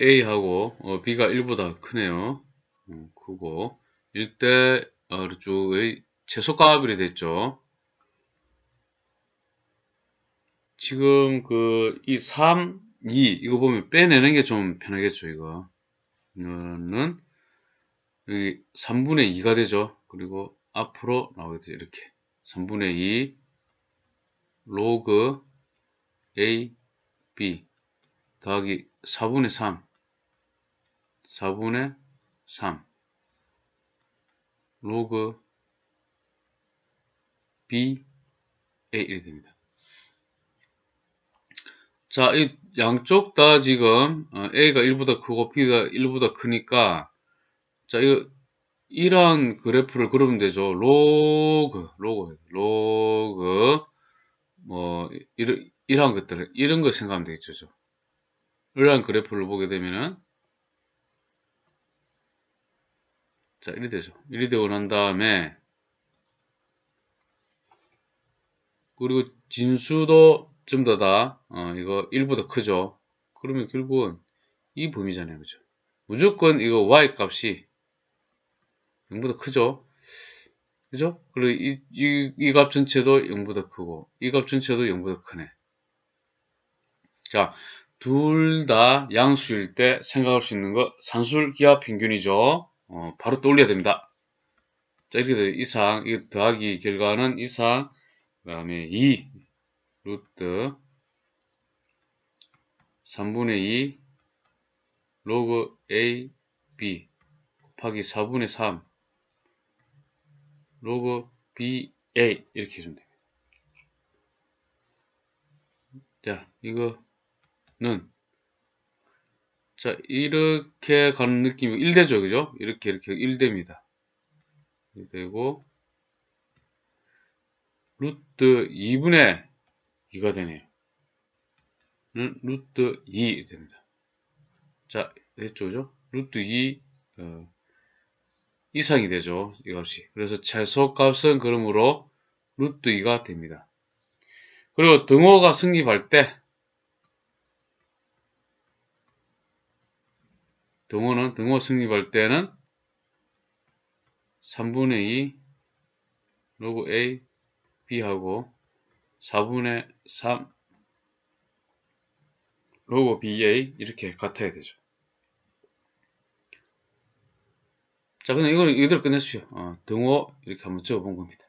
A하고 어, B가 1보다 크네요. 어, 크고 1대 아래쪽의 최소값이 됐죠. 지금 그 이 3, 2 이거 보면 빼내는 게 좀 편하겠죠. 이거 여기 3분의 2가 되죠. 그리고 앞으로 나오겠죠. 이렇게 3분의 2 로그 A, B 더하기 4분의 3 4분의 3 로그 B, A 이렇게 됩니다. 자, 이 양쪽 다 지금 어, A가 1보다 크고 B가 1보다 크니까 자, 이거 이런 그래프를 그리면 되죠. 로그, 로그, 로그 뭐 이런 이런 것들 이런 거 생각하면 되겠죠. 이러한 그래프를 보게 되면은 자, 이리 되죠. 이리 되고 난 다음에 그리고 진수도 전부 다, 어, 이거 1보다 크죠. 그러면 결국은 이 범위잖아요. 그죠? 무조건 이거 y 값이 0보다 크죠. 그죠? 그리고 이, 이, 이 값 전체도 0보다 크고, 이 값 전체도 0보다 크네. 자, 둘 다 양수일 때 생각할 수 있는 거 산술 기하 평균이죠. 어, 바로 떠올려야 됩니다. 자, 이렇게 돼. 이상, 이 더하기 결과는 이상, 그 다음에 2, 루트 3분의 2 로그 A, B 곱하기 4분의 3 로그 B, A 이렇게 해주면 됩니다. 자, 이거는 자, 이렇게 가는 느낌이 1대죠, 그죠? 이렇게, 이렇게 1대입니다. 1대고, 루트 2분의 2가 되네요. 루트 2 됩니다. 자, 됐죠, 그죠? 루트 2, 어, 이상이 되죠, 이 값이. 그래서 최소값은 그러므로 루트 2가 됩니다. 그리고 등호가 성립할 때, 등호는 등호 성립할 때는 3분의 2 로그 A, B하고 4분의 3 로그 BA 이렇게 같아야 되죠. 자, 그냥 이거는 이대로 끝내십시오. 어, 등호 이렇게 한번 적어본 겁니다.